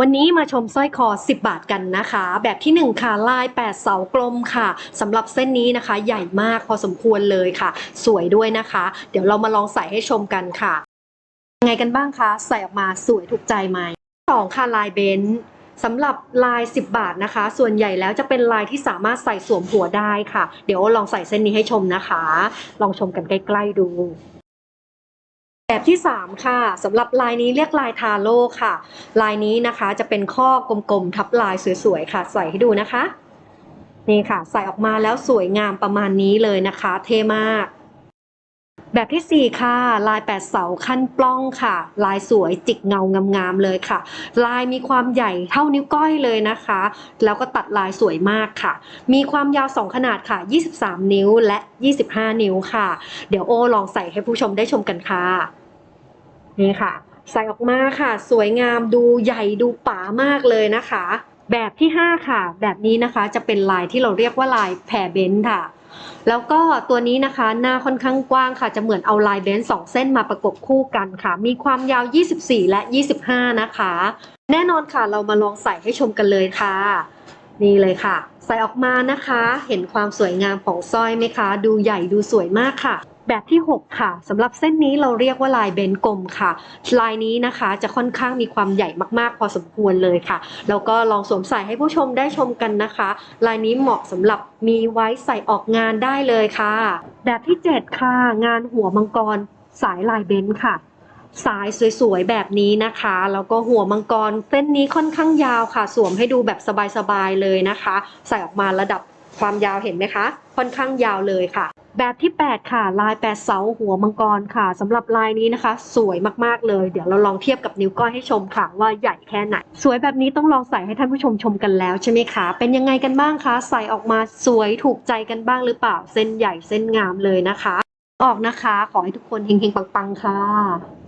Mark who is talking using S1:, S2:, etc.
S1: วันนี้มาชมสร้อยคอ 10 บาทกันนะคะ แบบที่ 1 ค่ะ ลาย 8 เสากลมค่ะสำหรับเส้นนี้นะคะ ใหญ่มากพอสมควรเลยค่ะ สวยด้วยนะคะ เดี๋ยวเรามาลองใส่ให้ชมกันค่ะยังไงกันบ้างคะ ใส่ออกมาสวยถูกใจไหมสองค่ะลายเบนซ์สำหรับลาย 10 บาทนะคะ ส่วนใหญ่แล้วจะเป็นลายที่สามารถใส่สวมหัวได้ค่ะ เดี๋ยวลองใส่เส้นนี้ให้ชมนะคะ ลองชมกันใกล้ ๆ ดู แบบที่ 3 ค่ะสำหรับลายนี้เรียกลายทาโร่ค่ะ ลายนี้นะคะจะเป็นข้อกลมๆทับลายสวยๆค่ะ ใส่ให้ดูนะคะ นี่ค่ะ ใส่ออกมาแล้วสวยงามประมาณนี้เลยนะคะ เท่มาก แบบที่ 4 ค่ะ ลาย 8 เสาขั้นปล้องค่ะ ลายสวยจิกเงางามๆเลยค่ะ ลายมีความใหญ่เท่านิ้วก้อยเลยนะคะ แล้วก็ตัดลายสวยมากค่ะ มีความยาว 2 ขนาดค่ะ 23 นิ้วและ 25 นิ้วค่ะ เดี๋ยวโอลองใส่ให้ผู้ชมได้ชมกันค่ะ นี่ค่ะ ใส่ออกมาค่ะ สวยงามดูใหญ่ดูป๋ามากเลยนะคะ แบบที่ 5 ค่ะ แบบนี้นะคะจะเป็นลายที่เราเรียกว่าลายแผ่เบนซ์ค่ะ แล้วก็ตัวนี้นะคะหน้าค่อนข้างกว้างค่ะ จะเหมือนเอาลายเบนซ์สองเส้นมาประกบคู่กันค่ะ มีความยาว 24 และ 25 นะคะ แน่นอนค่ะเรามาลองใส่ให้ชมกันเลยค่ะ นี่เลยค่ะ ใส่ออกมานะคะ เห็นความสวยงามของสร้อยไหมคะ ดูใหญ่ดูสวยมากค่ะ แบบที่ 6 ค่ะสำหรับเส้นนี้เราเรียกว่าลายเบนกลมค่ะ ลายนี้นะคะจะค่อนข้างมีความใหญ่มากๆ พอสมควรเลยค่ะ แล้วก็ลองสวมใส่ให้ผู้ชมได้ชมกันนะคะ ลายนี้เหมาะสำหรับมีไว้ใส่ออกงานได้เลยค่ะ แบบที่ 7 ค่ะ งานหัวมังกรสายลายเบนค่ะสายสวยๆ แบบนี้นะคะ แล้วก็หัวมังกรเส้นนี้ค่อนข้างยาวค่ะ สวมให้ดูแบบสบายๆ เลยนะคะ ใส่ออกมาระดับความยาวเห็นไหมคะ ค่อนข้างยาวเลยค่ะ แบบที่ 8 ค่ะ ลายแปดเสาหัวมังกรค่ะสำหรับลายนี้นะคะ สวยมากๆเลย เดี๋ยวเราลองเทียบกับนิ้วก้อยให้ชมค่ะ ว่าใหญ่แค่ไหน สวยแบบนี้ต้องลองใส่ให้ท่านผู้ชมชมกันแล้วใช่ไหมคะ เป็นยังไงกันบ้างคะ ใส่ออกมาสวยถูกใจกันบ้างหรือเปล่า เส้นใหญ่เส้นงามเลยนะคะ ออกนะคะ ขอให้ทุกคนเฮงๆปังๆค่ะ